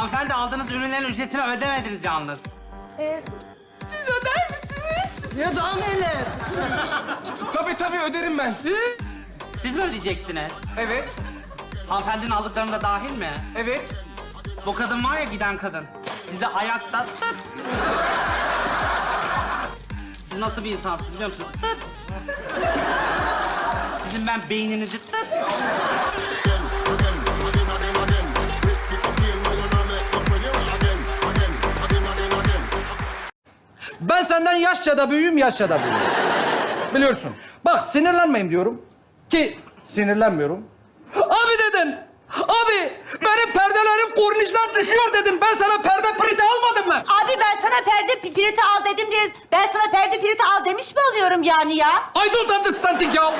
Hanımefendi aldığınız ürünlerin ücretini ödemediniz yalnız. Siz öder misiniz? Ya daha neler? Tabii tabii öderim ben. Siz mi ödeyeceksiniz? Evet, Hanımefendinin aldıklarım da dahil mi? evet. Bu kadın var ya giden kadın. Size ayakta tıt. Siz nasıl bir insansınız biliyor musunuz? Tıt. Sizin ben beyninizi tıt. Ben senden yaşça da büyüğüm, yaşça da büyüğüm. Biliyorsun. Bak sinirlenmeyeyim diyorum. Ki sinirlenmiyorum. Abi dedin. Abi benim perdelerim kornişten düşüyor dedim. Ben sana perde priti almadım mı? Abi ben sana perde piriti al dedim diye ben sana perde piriti al demiş mi oluyorum yani ya? I don't understand it ya.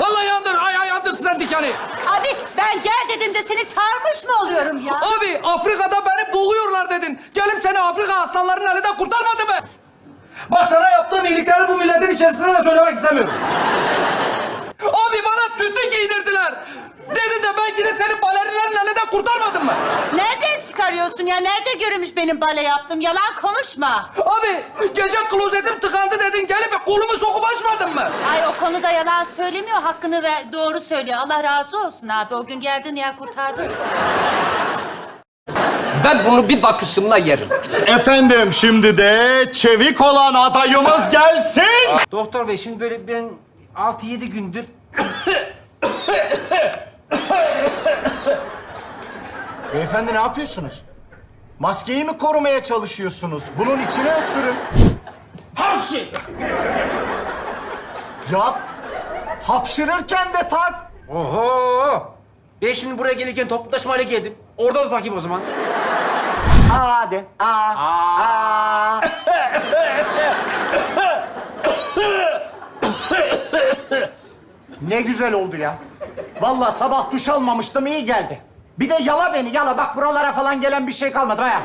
Vallahi under, I, I understand it yani. Abi ben gel dedim de seni çağırmış mı oluyorum ya? Abi Afrika'da beni boğuyorlar dedin. Gelip seni Afrika aslanlarının elinden kurtarmadı mı? Bak sana yaptığım iyilikleri bu milletin içerisinde de söylemek istemiyorum. Abi bana tütü giydirdiler. Dedin de ben gidip seni balerinlerin elinden kurtarmadım mı? Nereden çıkarıyorsun ya? Nerede görülmüş benim bale yaptım? Yalan konuşma. Abi gece klozetim tıkandı dedin gelip kolumu sokup açmadın mı? Ay o konuda yalan söylemiyor. Hakkını ve doğru söylüyor. Allah razı olsun abi. O gün geldin ya kurtardın. Ben bunu bir bakışımla yerim. Efendim şimdi de çevik olan adayımız gelsin. Doktor bey şimdi böyle ben 6-7 gündür Beyefendi ne yapıyorsunuz? Maskeyi mi korumaya çalışıyorsunuz? Bunun içine öksürün. Hapşi! Ya hapşırırken de tak. Oho! Ben şimdi buraya gelirken toplu taşımayla geldim. Orada da takayım o zaman. Aa hadi. Aa. Aa. ne güzel oldu ya. Vallahi sabah duş almamıştım iyi geldi. Bir de yala beni yala. Bak buralara falan gelen bir şey kalmadı baya.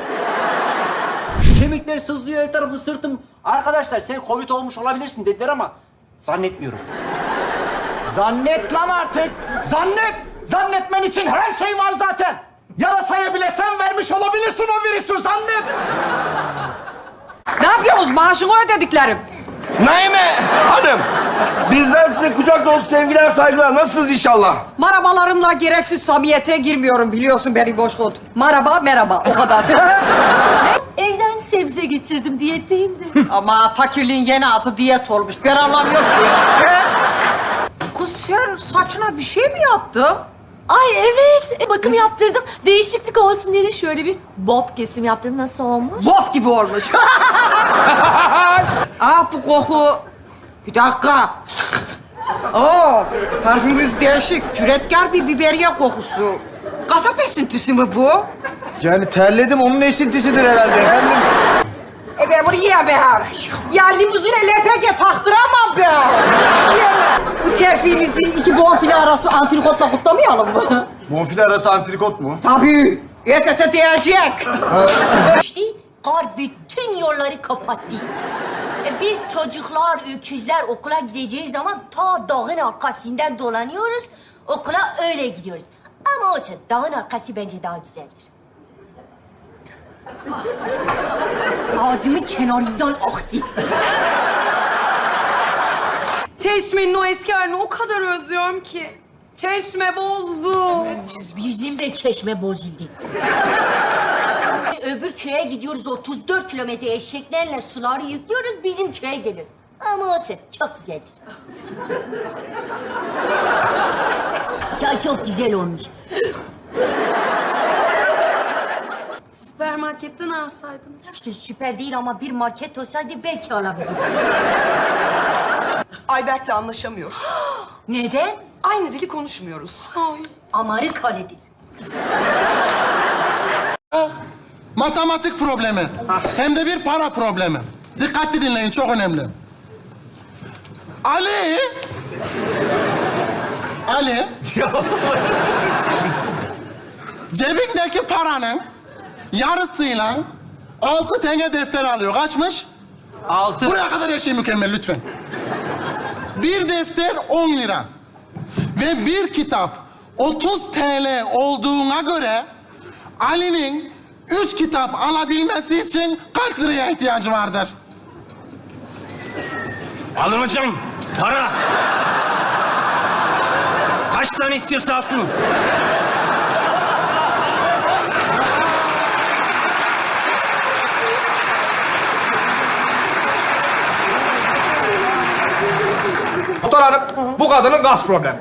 Kemikler sızlıyor her tarafım sırtım. Arkadaşlar sen Covid olmuş olabilirsin dediler ama zannetmiyorum. Zannet lan artık. Zannet. Zannetmen için her şey var zaten. Yarasaya bile sen vermiş olabilirsin o virüsü zannet. Ne yapıyorsunuz? Maaşını ödediklerim. Naime Hanım, bizden size kucak dolusu sevgiler, saygılar. Nasılsınız inşallah? Marabalarımla gereksiz samimiyete girmiyorum biliyorsun beni boş kod. Maraba merhaba o kadar. Evden sebze getirdim diyetteyim de. Ama fakirliğin yeni adı diyet olmuş. Ben anlamıyorum ki. Kız sen saçına bir şey mi yaptın? Ay evet. E, bakım yaptırdım. Değişiklik olsun diye de şöyle bir bob kesim yaptırdım. Nasıl olmuş? Bob gibi olmuş. ah bu koku. Bir dakika. Oo, parfümünüz değişik. Cüretkar bir biberiye kokusu. Kasap esintisi mi bu? Yani terledim, onun esintisidir herhalde efendim. E ben bunu yiyemem. Ya limuzine LPG taktıramam ben. Yiyemem. Bu terfinizi iki bonfile arası antrikotla kutlamayalım mı? Bonfile arası antrikot mu? Tabii. ETT diyecek. İşte kar bütün yolları kapattı. E, biz çocuklar, öküzler okula gideceğiz zaman ta dağın arkasından dolanıyoruz. Okula öyle gidiyoruz. Ama olsun dağın arkası bence daha güzeldir. Ağzımın kenarından aktı. Çeşmenin o eski halini o kadar özlüyorum ki. Çeşme bozdu. Bizim de çeşme bozuldu. Öbür köye gidiyoruz 34 kilometre eşeklerle suları yüklüyoruz bizim köye geliyoruz. Ama olsun çok güzeldir. çok, çok güzel olmuş. Süpermarketten alsaydınız. İşte süper değil ama bir market olsaydı belki alabilirdim. Ayberk'le anlaşamıyoruz. Neden? Aynı dili konuşmuyoruz. Amerikalıdır. Matematik problemi. Hem de bir para problemi. Dikkatli dinleyin, çok önemli. Ali... Ali... cebindeki paranın yarısıyla altı tane defter alıyor. Kaçmış? Altı. Buraya kadar her şey mükemmel lütfen. Bir defter 10 lira. Ve bir kitap 30 TL olduğuna göre Ali'nin üç kitap alabilmesi için kaç liraya ihtiyacı vardır? Alın hocam. Para. Kaç tane istiyorsa alsın. Doktor hanım, bu kadının gaz problemi.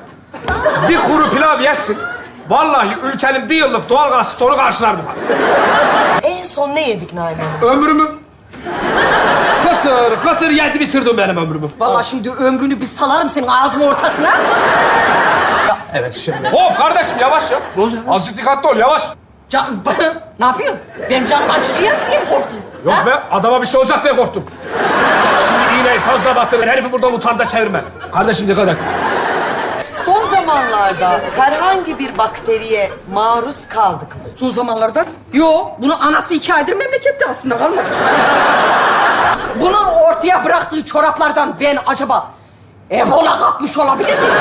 Bir kuru pilav yesin. Vallahi ülkenin bir yıllık doğal gaz stonu karşılar bu kadın. En son ne yedik Naime Hanım? Ömrümü kıtır kıtır yedi bitirdim benim ömrümü. Vallahi şimdi ömrünü bir salarım senin ağzının ortasına. Hop kardeşim yavaş ya. Azıcık dikkatli ol yavaş. Can, ne yapıyorsun? Benim canım acıyor diye mi korktun? Yok Ha? be adama bir şey olacak diye korktum. Şimdi iğneyi fazla battırır. Herifi buradan utarda çevirme. Kardeşim dikkat et. Son zamanlarda herhangi bir bakteriye maruz kaldık mı? Son zamanlarda? Yo, bunu anası iki aydır memlekette aslında kalmadı. Bunun ortaya bıraktığı çoraplardan ben acaba Ebola kapmış olabilir miyim?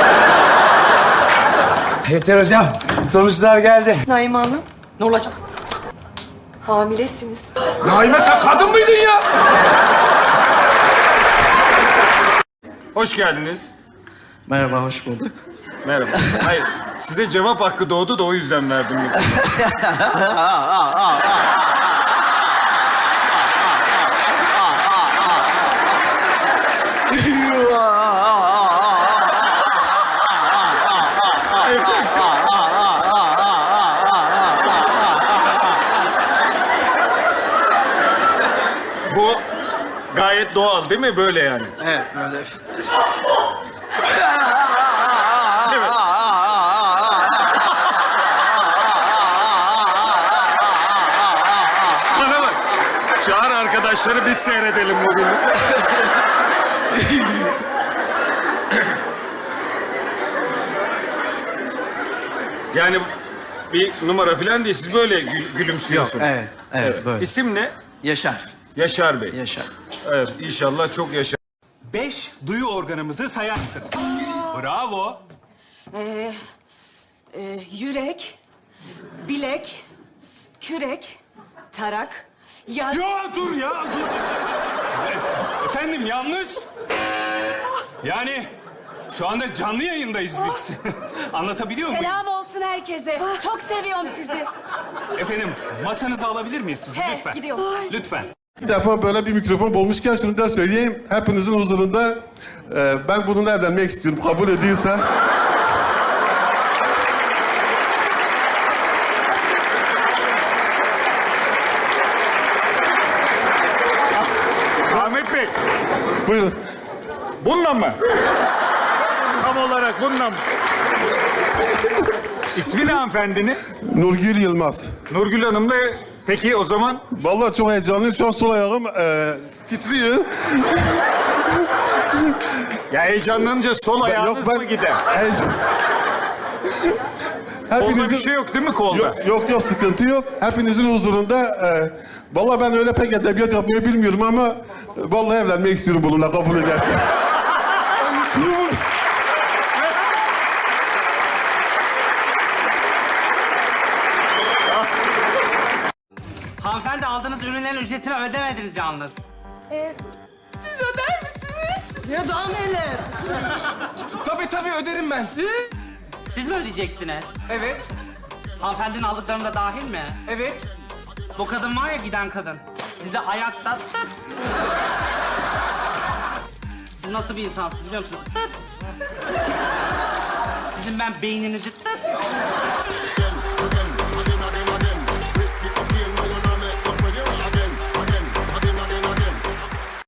Yeter hocam. Sonuçlar geldi. Naime Hanım, Ne olacak? hamilesiniz. Naime sen kadın mıydın ya? Hoş geldiniz. Merhaba, hoş bulduk. Merhaba. Hayır, size cevap hakkı doğdu da o yüzden verdim. Bu gayet doğal değil mi? Böyle yani. Evet, böyle. Bana bak. Çağır arkadaşları biz seyredelim bugün. yani bir numara falan değil. Siz böyle gül- gülümsüyorsunuz. evet, evet, böyle. İsim ne? Yaşar, Yaşar Bey. yaşar. Evet, inşallah çok yaşar. Beş duyu organımızı sayar mısınız? Bravo. Ee, e, yürek, bilek, kürek, tarak, ya... Ya dur ya dur. E- Efendim yanlış. Yani şu anda canlı yayındayız biz. Anlatabiliyor muyum? Selam olsun herkese. Çok seviyorum sizi. Efendim masanızı alabilir miyiz sizi He, lütfen? gidiyorum. Lütfen. Bir defa böyle bir mikrofon bulmuşken şunu da söyleyeyim. Hepinizin huzurunda e, ben bununla evlenmek istiyorum. Kabul ediyorsa. Ahmet Bey, Buyurun. bununla mı? Tam olarak bununla mı? İsmi ne hanımefendinin? Nurgül Yılmaz. Nurgül Hanım da peki o zaman Vallahi çok heyecanlıyım. Şu an sol ayağım e, titriyor. ya heyecanlanınca sol ayağınız mı gider? Heyecan... Kolda bir şey yok değil mi kolda? Yok, yok yok sıkıntı yok. Hepinizin huzurunda e, vallahi ben öyle pek edebiyat yapmayı bilmiyorum ama e, vallahi evlenmek istiyorum bununla kabul edersen. Hanımefendi aldığınız ürünlerin ücretini ödemediniz yalnız. Ya daha neler? Tabii tabii öderim ben. Siz mi ödeyeceksiniz? Evet, Hanımefendinin aldıklarım da dahil mi? evet. Bu kadın var ya giden kadın. Sizi ayakta tıt. Siz nasıl bir insansınız biliyor musunuz? Tıt. Sizin ben beyninizi tıt.